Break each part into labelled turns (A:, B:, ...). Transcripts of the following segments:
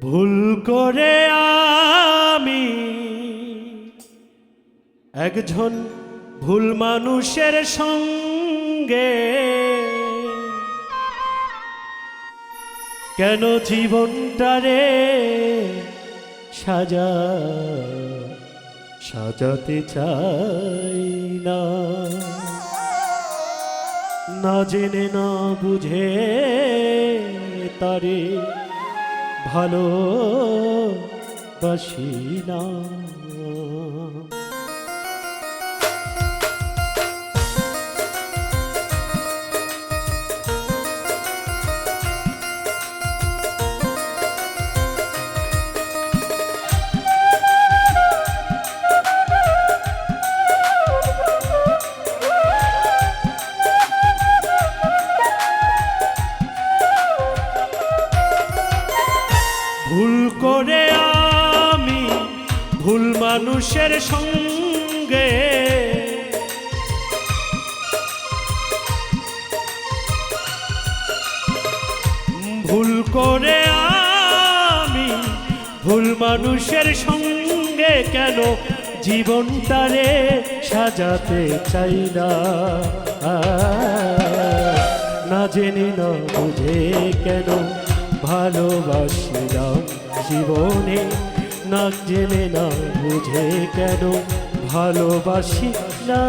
A: ভুল করে আমি একজন ভুল মানুষের সঙ্গে কেন জীবনটারে সাজা সাজাতে চাই না? না জেনে, না বুঝে তারে ভালো বাসি মানুষের সঙ্গে। ভুল করে আমি ভুল মানুষের সঙ্গে কেন জীবনটারে সাজাতে চাই না? না জেনে, না বুঝে কেন ভালোবাসিলাম জীবনে? না জেনে না বুঝে কেন ভালোবাসি না।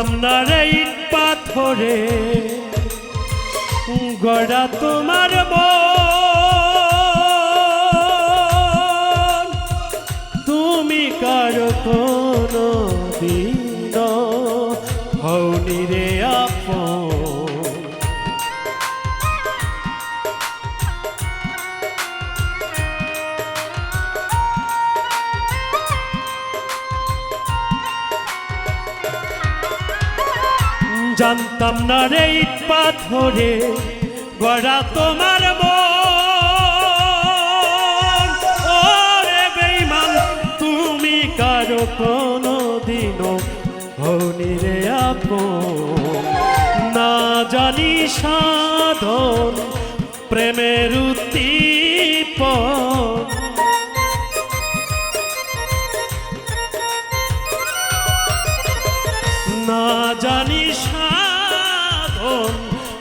A: জানতাম না রে পাথরে। গড়া তোমার তুমি কার কোনো দিন জানতাম না রে ইট পাথরে, গড়া তোমার মন। বেঈমান, তুমি কারও কোনো দিনও হওনি রে না জানি সাধন, প্রেমের উদ্দীপন না জানি সাধন,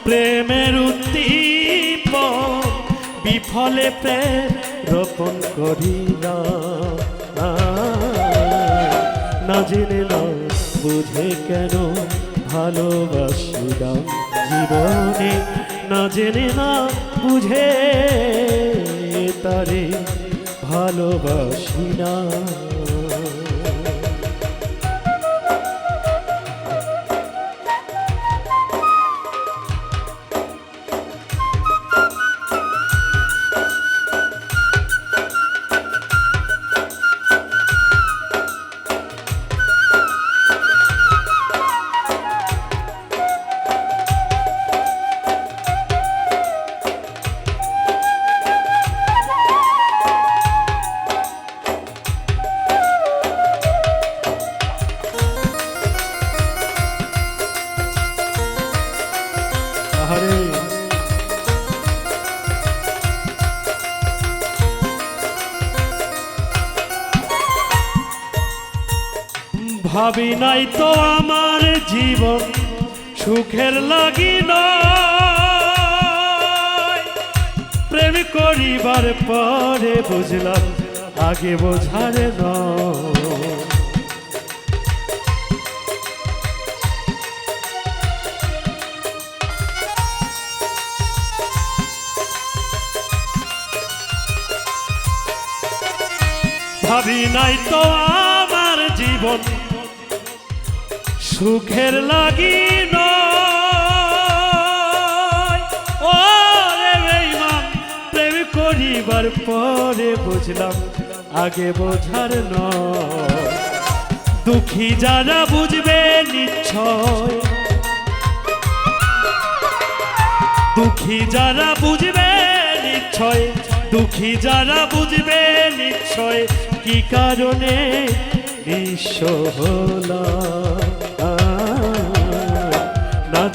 A: প্রেমের উদ্দীপন বিফলে প্রেম রোপণ করি না। না জেনে না বুঝে কেন ভালোবাসিলাম জীবনে। না জেনে না বুঝে তারে ভালোবাসি না। ভাবি নাই তো আমার জীবন সুখের লাগি প্রেম করিবার পরে বুঝলাম, আগে বোঝারে নয়। ভাবি নাই তো আমার জীবন সুখের লাগি প্রেম করিবার পরে বুঝলাম, আগে বোঝার নয়। দুঃখী যারা বুঝবে নিশ্চয়। দুঃখী যারা বুঝবে নিশ্চয়, দুঃখী যারা বুঝবে নিশ্চয়, কি কারণে নিঃস্ব হলাম? না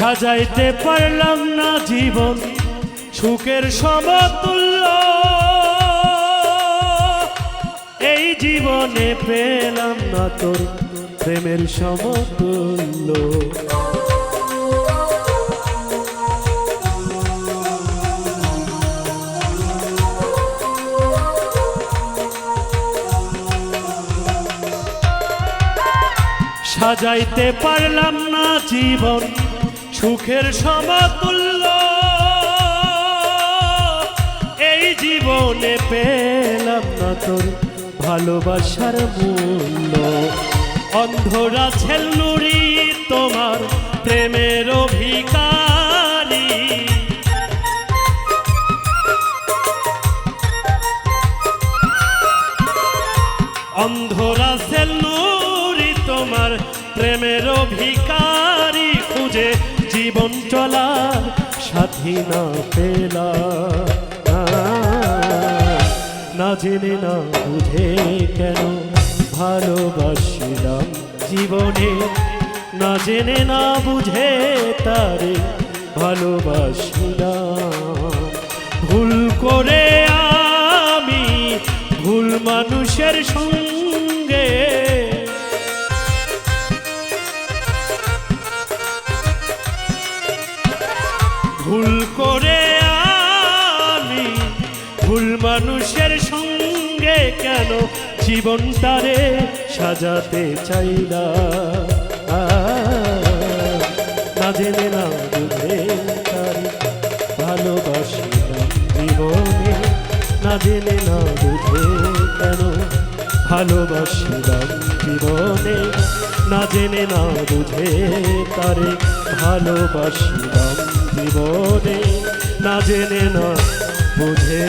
A: সাজাইতে পারলাম না জীবন, সুখের সমতুল্য। এই জীবনে পেলাম না তোর প্রেমের সমতুল্য। সাজাইতে পারলাম না জীবন সুখের সমতুল্য। এই জীবনে পেলাম না তোর ভালোবাসার মূল্য। অন্ধরা ছেলনুরি তোমার প্রেমের অভিকারী। অন্ধরা সেলনুরি তোমার প্রেমের ভিকারি খুঁজে জীবন চলার সাথী না পেলা। না জেনে না বুঝে কেন ভালোবাসিলাম জীবনে, না জেনে না বুঝে তারে ভালোবাসিলাম। ভুল করে আমি ভুল মানুষের সঙ্গে ভুল করে আমি, ভুল মানুষের সঙ্গে কেন জীবনটারে সাজাতে চাইলা না? জেনে, না বুঝে তারে ভালোবাসিলাম জীবনে। না জেনে, না বুঝে কেন ভালোবাসিলাম জীবনে। না জেনে, না বুঝে তারে ভালোবাসিলাম জীবনে না জেনে না বুঝে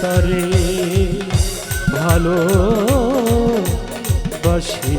A: তারে ভালো বাসি